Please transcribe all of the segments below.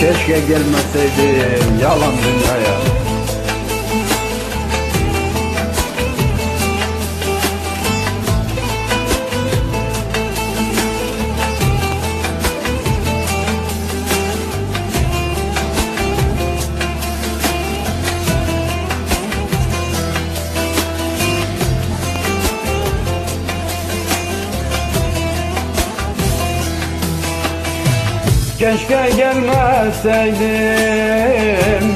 Keşke gelmeseydim yalan dünyaya Keşke gelmeseydim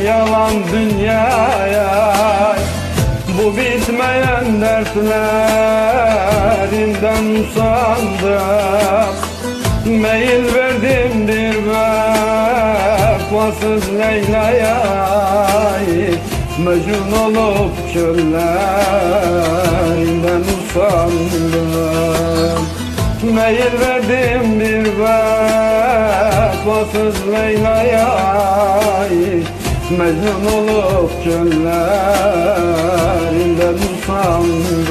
yalan dünyaya. Bu bitmeyen dertlerinden usandım. Meyil verdim bir vefasız Leyla'ya Mecnun olup çöllerinden vefasız Leyla'ya Mecnun olup çöllerinden usandım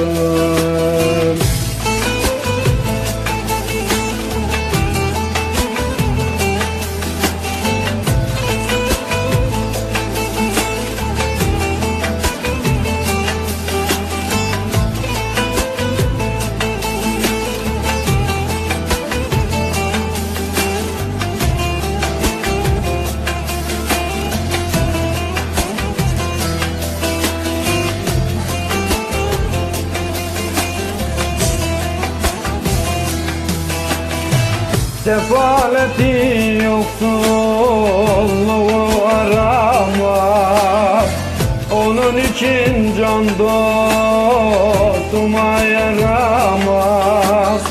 Sefaleti yoksulluğu aramak Onun için can dostuma yaramak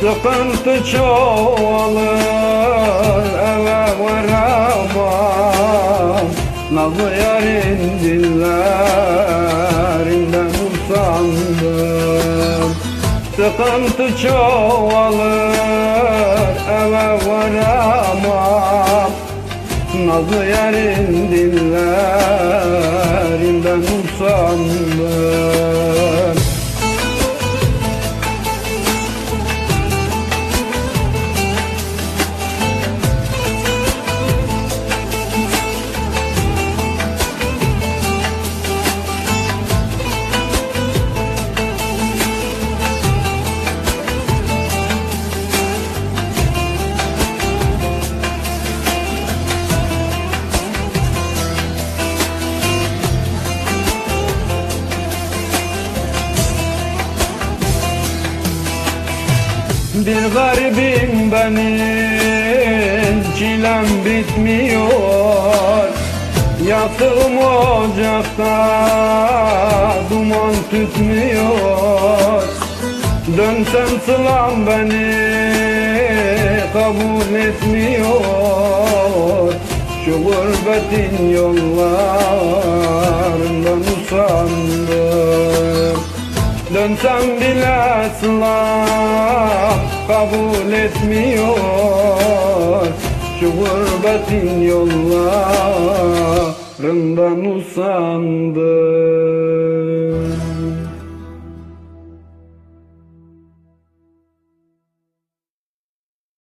Sıkıntı çoğalır eve varamam Nazlı yarın dillerinden usandım Sıkıntı çoğalır eve varamam. Nazlı yarın Bir garibim benim çilem bitmiyor. Yaktığım ocakta duman tütmüyor. Dönsem sılam beni kabul etmiyor. Şu gurbetin yollarından usandım Dönsem bile sılam kabul etmiyor. Şu gurbetin yollarından usandım